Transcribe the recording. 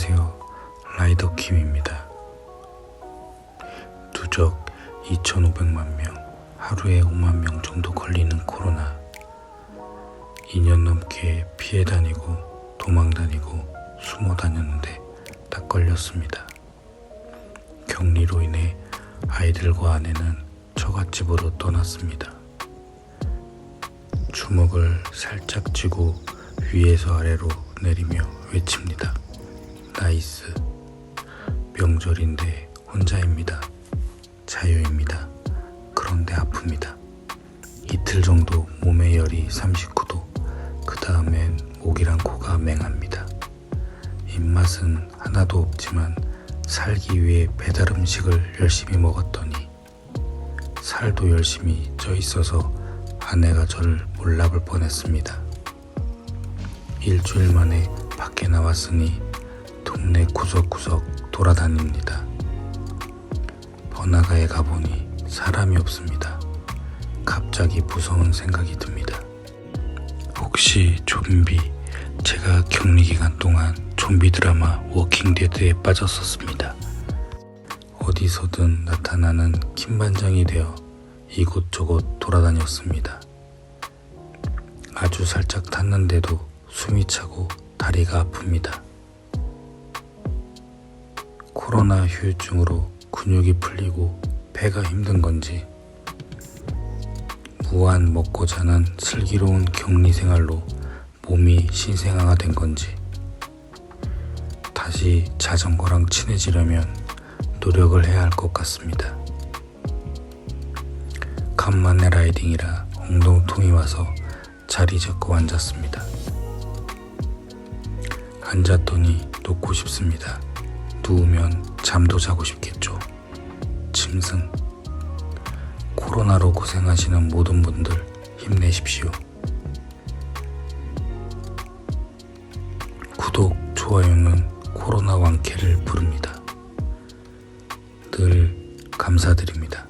안녕하세요. 라이더 킴입니다. 누적 2,500만 명, 하루에 5만 명 정도 걸리는 코로나. 2년 넘게 피해 다니고 도망 다니고 숨어 다녔는데 딱 걸렸습니다. 격리로 인해 아이들과 아내는 처갓집으로 떠났습니다. 주먹을 살짝 쥐고 위에서 아래로 내리며 외칩니다. 나이스. 명절인데 혼자입니다. 자유입니다. 그런데 아픕니다. 이틀 정도 몸의 열이 39도, 그 다음엔 목이랑 코가 맹합니다. 입맛은 하나도 없지만 살기 위해 배달 음식을 열심히 먹었더니 살도 열심히 쪄 있어서 아내가 저를 몰라볼 뻔했습니다. 일주일 만에 밖에 나왔으니 동네 구석구석 돌아다닙니다. 번화가에 가보니 사람이 없습니다. 갑자기 무서운 생각이 듭니다. 혹시 좀비? 제가 격리 기간 동안 좀비 드라마 워킹데드에 빠졌었습니다. 어디서든 나타나는 김반장이 되어 이곳저곳 돌아다녔습니다. 아주 살짝 탔는데도 숨이 차고 다리가 아픕니다. 코로나 후유증으로 근육이 풀리고 배가 힘든 건지 무한 먹고 자는 슬기로운 격리 생활로 몸이 신생아가 된 건지 다시 자전거랑 친해지려면 노력을 해야 할 것 같습니다. 간만에 라이딩이라 엉덩통이 와서 자리 잡고 앉았습니다. 앉았더니 눕고 싶습니다. 누우면 잠도 자고 싶겠죠. 짐승. 코로나로 고생하시는 모든 분들 힘내십시오. 구독, 좋아요는 코로나 왕쾌를 부릅니다. 늘 감사드립니다.